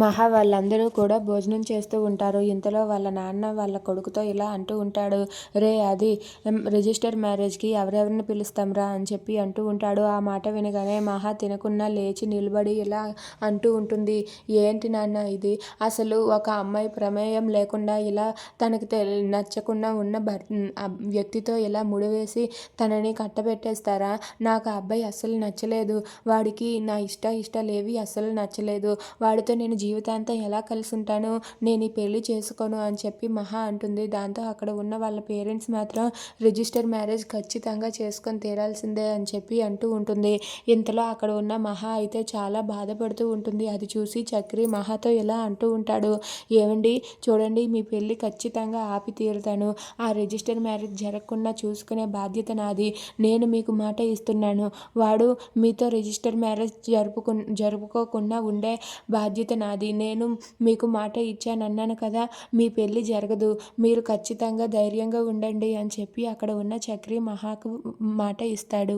మహా వాళ్ళందరూ కూడా భోజనం చేస్తూ ఉంటారు. ఇంతలో వాళ్ళ నాన్న వాళ్ళ కొడుకుతో ఇలా అంటూ ఉంటాడు. రే అది రిజిస్టర్ మ్యారేజ్కి ఎవరెవరిని పిలుస్తాంరా అని చెప్పి అంటూ ఉంటాడు. ఆ మాట వినగానే మహా తినకున్నా లేచి నిలబడి ఇలా అంటూ ఉంటుంది. ఏంటి నాన్న ఇది? అసలు ఒక అమ్మాయి ప్రమేయం లేకుండా ఇలా తనకు తెల్ నచ్చకుండా ఉన్న భర్త వ్యక్తితో ఇలా ముడివేసి తనని కట్టబెట్టేస్తారా? నాకు ఆ అబ్బాయి అస్సలు నచ్చలేదు. వాడికి నా ఇష్ట ఇష్టాలేవి అస్సలు నచ్చలేదు. వాడితో నేను జీవితాంతం ఎలా కలిసి ఉంటాను నేను ఈ పెళ్ళి చేసుకోను అని చెప్పి మహా అంటుంది. దాంతో అక్కడ ఉన్న వాళ్ళ పేరెంట్స్ మాత్రం రిజిస్టర్ మ్యారేజ్ ఖచ్చితంగా చేసుకొని తీరాల్సిందే అని చెప్పి అంటూ ఉంటుంది. ఇంతలో అక్కడ ఉన్న మహా అయితే చాలా బాధపడుతూ ఉంటుంది. అది చూసి చక్రి మహాతో ఇలా అంటూ ఉంటాడు. ఏమండి చూడండి మీ పెళ్ళి ఖచ్చితంగా ఆపి తీరుతాను. ఆ రిజిస్టర్ మ్యారేజ్ జరగకుండా చూసుకునే బాధ్యత నాది. నేను మీకు మాట ఇస్తున్నాను. వాడు మీతో రిజిస్టర్ మ్యారేజ్ జరుపుకు జరుపుకోకుండా ఉండే బాధ్యత నాది నేను మీకు మాట ఇచ్చానన్నాను కదా మీ పెళ్ళి జరగదు మీరు ఖచ్చితంగా ధైర్యంగా ఉండండి అని చెప్పి అక్కడ ఉన్న చక్రి మహాకు మాట ఇస్తాడు.